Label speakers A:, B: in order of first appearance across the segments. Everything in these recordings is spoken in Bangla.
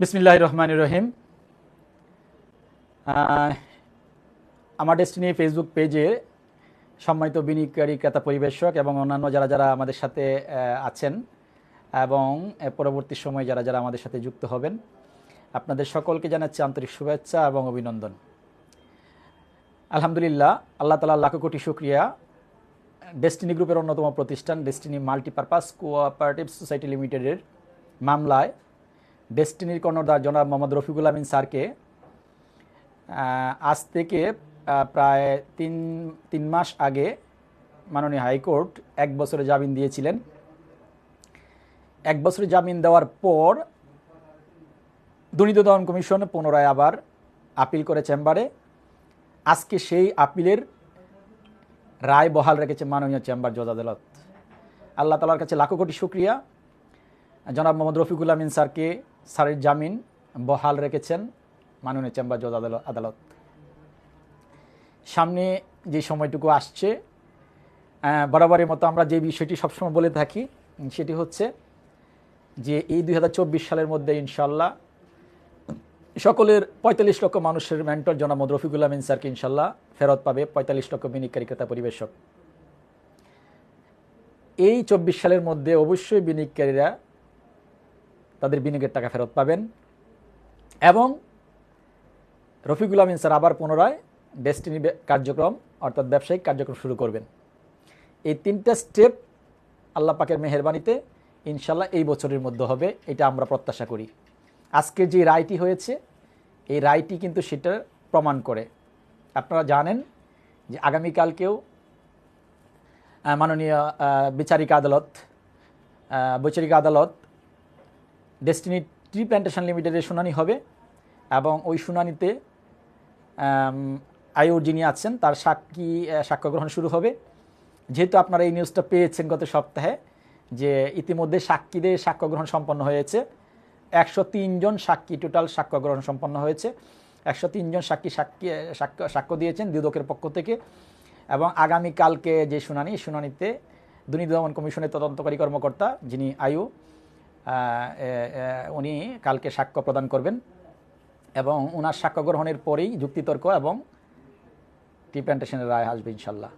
A: বিসমিল্লাহ রহমান রহিম আমার ডেস্টিনি ফেসবুক পেজে সম্মানিত বিনিয়োগকারী, ক্রেতা পরিবেশক এবং অন্যান্য যারা যারা আমাদের সাথে আছেন এবং পরবর্তী সময়ে যারা যারা আমাদের সাথে যুক্ত হবেন, আপনাদের সকলকে জানাচ্ছি আন্তরিক শুভেচ্ছা এবং অভিনন্দন। আলহামদুলিল্লাহ, আল্লাহ তালা লাখো কোটি শুক্রিয়া। ডেস্টিনি গ্রুপের অন্যতম প্রতিষ্ঠান ডেস্টিনি মাল্টিপারপাস কোঅপারেটিভ সোসাইটি লিমিটেডের মামলায় ডেস্টিনির কর্ণধার জনাব মোহাম্মদ রফিকুল আমিন স্যারকে আজ থেকে প্রায় তিন তিন মাস আগে মাননীয় হাইকোর্ট এক বছরের জামিন দিয়েছিলেন। এক বছরের জামিন দেওয়ার পর দুর্নীতি দমন কমিশন পুনরায় আবার আপিল করে চেম্বারে। আজকে সেই আপিলের রায় বহাল রেখেছে মাননীয় চেম্বার জজ আদালত। আল্লাহ তালার কাছে লাখো কোটি শুক্রিয়া। জনাব মোহাম্মদ রফিকুল আমিন স্যারকে স্যারের জামিন বহাল রেখেছেন মাননীয় চেম্বার জজ আদালত। সামনে যে সময়টুকু আসছে বরাবরের মতো আমরা যে বিষয়টি সবসময় বলে থাকি, সেটি হচ্ছে যে এই দু হাজার চব্বিশ সালের মধ্যে ইনশাল্লাহ সকলের পঁয়তাল্লিশ লক্ষ মানুষের মেন্টর জনাব মোহাম্মদ রফিকুল আমিন স্যারকে ইনশাল্লাহ ফেরত পাবে পঁয়তাল্লিশ লক্ষ বিনিয়োগকারী ক্রেতা পরিবেশক। এই চব্বিশ সালের মধ্যে অবশ্যই বিনিয়োগকারীরা তাদের বিনিয়োগের টাকা ফেরত পাবেন। এবং রফিকুল আমিন স্যার আবার পুনরায় ডেস্টিনি কার্যক্রম, অর্থাৎ ব্যবসায়িক কার্যক্রম শুরু করবেন। এই তিনটা স্টেপ আল্লাহ পাকের মেহরবানিতে ইনশাল্লাহ এই বছরের মধ্যে হবে, এটা আমরা প্রত্যাশা করি। আজকে যে রায়টি হয়েছে, এই রায়টি কিন্তু সেটা প্রমাণ করে। আপনারা জানেন যে আগামীকালকেও মাননীয় বিচারিক আদালত বৈচারিক আদালত ডেস্টিনি ট্রি প্ল্যান্টেশন লিমিটেডের শুনানি হবে এবং ওই শুনানিতে আয়ুর যিনি আছেন, তার সাক্ষী সাক্ষ্য গ্রহণ শুরু হবে। যেহেতু আপনারা এই নিউজটা পেয়েছেন গত সপ্তাহে, যে ইতিমধ্যে সাক্ষীদের সাক্ষ্য গ্রহণ সম্পন্ন হয়েছে, একশো জন সাক্ষী টোটাল সাক্ষ্য গ্রহণ সম্পন্ন হয়েছে। একশো জন সাক্ষী সাক্ষী, সাক্ষ্য সাক্ষ্য দিয়েছেন দুদকের পক্ষ থেকে এবং আগামীকালকে যে শুনানি, শুনানিতে দুর্নীতি দমন কমিশনের তদন্তকারী কর্মকর্তা যিনি আয়ু উনি কালকে সাক্ষ্য প্রদান করবেন এবং ওনার সাক্ষ্য গ্রহণের পরেই যুক্তিতর্ক এবং টিপ্যান্টেশনের রায় আসবে, ইনশাল্লাহ।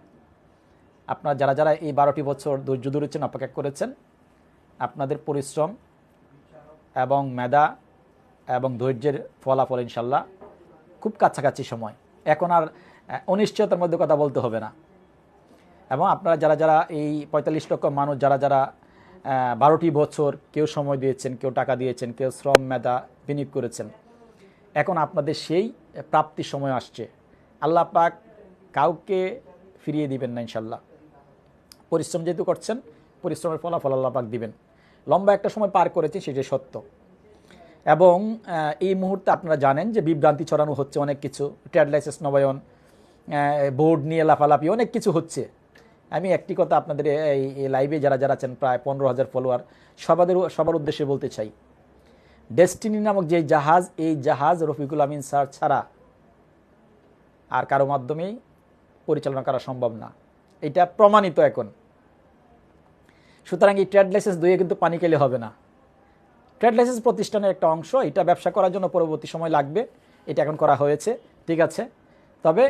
A: আপনারা যারা যারা এই বারোটি বছর ধৈর্য ধরেছেন, অপেক্ষা করেছেন, আপনাদের পরিশ্রম এবং মেধা এবং ধৈর্যের ফলাফল, ইনশাল্লাহ, খুব কাছাকাছি সময়। এখন আর অনিশ্চয়তার মধ্যে কথা বলতে হবে না। এবং আপনারা যারা যারা এই পঁয়তাল্লিশ লক্ষ মানুষ, যারা যারা বারোটি বছর কেউ সময় দিয়েছেন, কেউ টাকা দিয়েছেন, কেউ শ্রম মেধা বিনিয়োগ করেছেন। এখন আপনাদের সেই প্রাপ্তির সময় আসছে। আল্লাহ পাক কাউকে ফিরিয়ে দিবেন না ইনশাল্লাহ পরিশ্রম যেহেতু করছেন, পরিশ্রমের ফলাফল আল্লাহ পাক দিবেন। লম্বা একটা সময় পার করেছি সেটি সত্য। এবং এই মুহূর্তে আপনারা জানেন যে বিভ্রান্তি ছড়ানো হচ্ছে, অনেক কিছু। ট্রেড লাইসেন্স নবায়ন বোর্ড নিয়ে লাফালাফি, অনেক কিছু হচ্ছে। আমি একটি কথা আপনাদের এই লাইভে যারা যারা আছেন, প্রায় পনেরো হাজার ফলোয়ার সবাদের, সবার উদ্দেশ্যে বলতে চাই ডেস্টিনি নামক যে জাহাজ, এই জাহাজ রফিকুল আমিন স্যার ছাড়া আর কারও মাধ্যমেই পরিচালনা করা সম্ভব না। এটা প্রমাণিত এখন। সুতরাং এই ট্রেড লাইসেন্স দুয়ে কিন্তু পানি খেলে হবে না। ট্রেড লাইসেন্স প্রতিষ্ঠানের একটা অংশ, এটা ব্যবসা করার জন্য পরবর্তী সময় লাগবে, এটা এখন করা হয়েছে, ঠিক আছে। তবে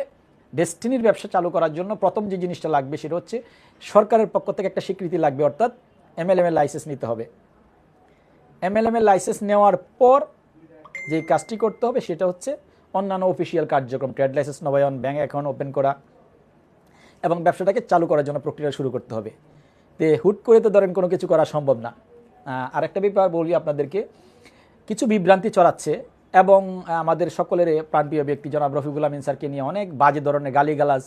A: ডেস্টিনির ব্যবসা চালু করার জন্য প্রথম যে জিনিসটা লাগবে সেটা হচ্ছে সরকারের পক্ষ থেকে একটা স্বীকৃতি লাগবে, অর্থাৎ এমএলএম এর লাইসেন্স নিতে হবে। এমএলএম এর লাইসেন্স নেওয়ার পর যে কাজটি করতে হবে সেটা হচ্ছে অন্যান্য অফিসিয়াল কার্যক্রম ট্রেড লাইসেন্স নবায়ন ব্যাঙ্ক অ্যাকাউন্ট ওপেন করা এবং ব্যবসাটাকে চালু করার জন্য প্রক্রিয়া শুরু করতে হবে। তে হুট করে তো ধরেন কোনো কিছু করা সম্ভব না। আরেকটা ব্যাপার বলি আপনাদেরকে, কিছু বিভ্রান্তি চড়াচ্ছে এবং আমাদের সকলের প্রাণপ্রিয় ব্যক্তি জনাব রফিকুল আমিন স্যারকে নিয়ে অনেক বাজে ধরনের গালিগালাজ,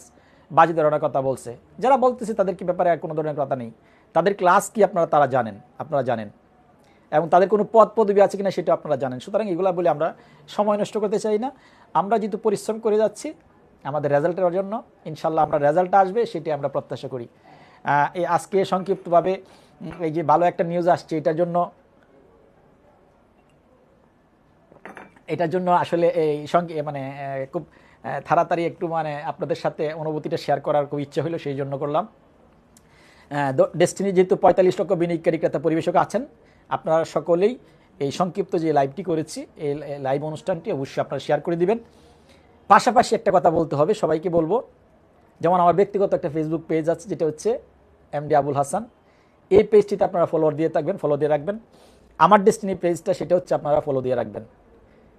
A: বাজে ধরনের কথা বলছে। যারা বলতেছে তাদের কি ব্যাপারে কোনো ধরনের কথা নেই? তাদের ক্লাস কি আপনারা তারা জানেন? আপনারা জানেন। এবং তাদের কোনো পদ পদবি আছে কিনা সেটা আপনারা জানেন। সুতরাং এগুলো বলে আমরা সময় নষ্ট করতে চাই না। আমরা যেহেতু পরিশ্রম করে যাচ্ছি, আমাদের রেজাল্টের জন্য ইনশাল্লাহ আমরা রেজাল্টটা আসবে সেটি আমরা প্রত্যাশা করি। এই আজকে সংক্ষিপ্তভাবে এই যে ভালো একটা নিউজ আসছে, এটার জন্য এটার জন্য আসলে এই সঙ্গে মানে খুব তাড়াতাড়ি একটু মানে আপনাদের সাথে অনুভূতিটা শেয়ার করার খুব ইচ্ছে হলো সেই জন্য করলাম। ডেস্টিনি যেহেতু পঁয়তাল্লিশ লক্ষ বিনিয়োগকারী ক্রেতা পরিবেশক আছেন, আপনারা সকলেই এই সংক্ষিপ্ত যে লাইভটি করেছি এই লাইভ অনুষ্ঠানটি অবশ্যই আপনারা শেয়ার করে দিবেন। পাশাপাশি একটা কথা বলতে হবে, সবাইকে বলব, যেমন আমার ব্যক্তিগত একটা ফেসবুক পেজ আছে, যেটা হচ্ছে এমডি আবুল হাসান এই পেজটিতে আপনারা ফলোয়ার দিয়ে থাকবেন ফলো দিয়ে রাখবেন। আমার ডেস্টিনি পেজটা সেটা হচ্ছে আপনারা ফলো দিয়ে রাখবেন।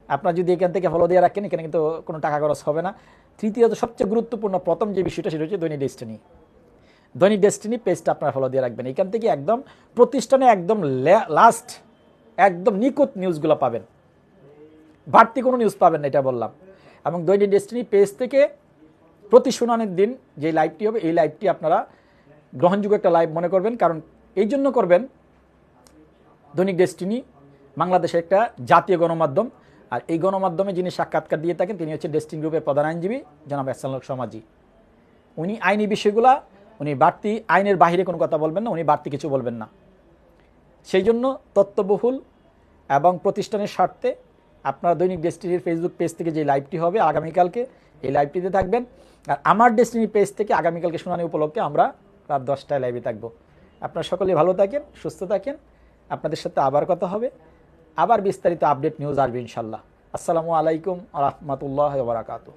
A: আপনারা যদি এখান থেকে ফলো দিয়ে রাখেন, এখানে কিন্তু কোনো টাকা খরচ হবে না। তৃতীয়ত, সবচেয়ে গুরুত্বপূর্ণ প্রথম যে বিষয়টা, সেটা হচ্ছে দৈনিক ডেস্টিনি দৈনিক ডেস্টিনি পেজটা আপনারা ফলো দিয়ে রাখবেন। এখান থেকে একদম প্রতিষ্ঠানে একদম লাস্ট একদম নিখুঁত নিউজগুলো পাবেন। বাড়তি কোনো নিউজ পাবেন না, এটা বললাম। এবং দৈনিক ডেস্টিনি পেজ থেকে প্রতি শুনানির দিন যে লাইভটি হবে, এই লাইভটি আপনারা গ্রহণযোগ্য একটা লাইভ মনে করবেন। কারণ এই জন্য করবেন দৈনিক ডেস্টিনি বাংলাদেশের একটা জাতীয় গণমাধ্যম। আর এই গণমাধ্যমে যিনি সাক্ষাৎকার দিয়ে থাকেন, তিনি হচ্ছে ডেস্টিন গ্রুপের প্রধান আইনজীবী জনাব এসানুল সমাজি উনি আইনি বিষয়গুলা, উনি বাড়তি আইনের বাইরে কোনো কথা বলবেন না, উনি বাড়তি কিছু বলবেন না। সেই জন্য তত্ত্ববহুল এবং প্রতিষ্ঠানের স্বার্থে আপনারা দৈনিক ডেস্টিনির ফেসবুক পেজ থেকে যে লাইভটি হবে, আগামীকালকে এই লাইভটিতে থাকবেন। আর আমার ডেস্টিনি পেজ থেকে আগামীকালকে শুনানি উপলক্ষে আমরা রাত দশটায় লাইভে থাকব। আপনারা সকলে ভালো থাকেন, সুস্থ থাকেন। আপনাদের সাথে আবার কথা হবে। আবার বিস্তারিত আপডেট নিউজ আসবে ইনশাল্লাহ আসসালামু আলাইকুম রহমতুল্লাহ বারাকাতু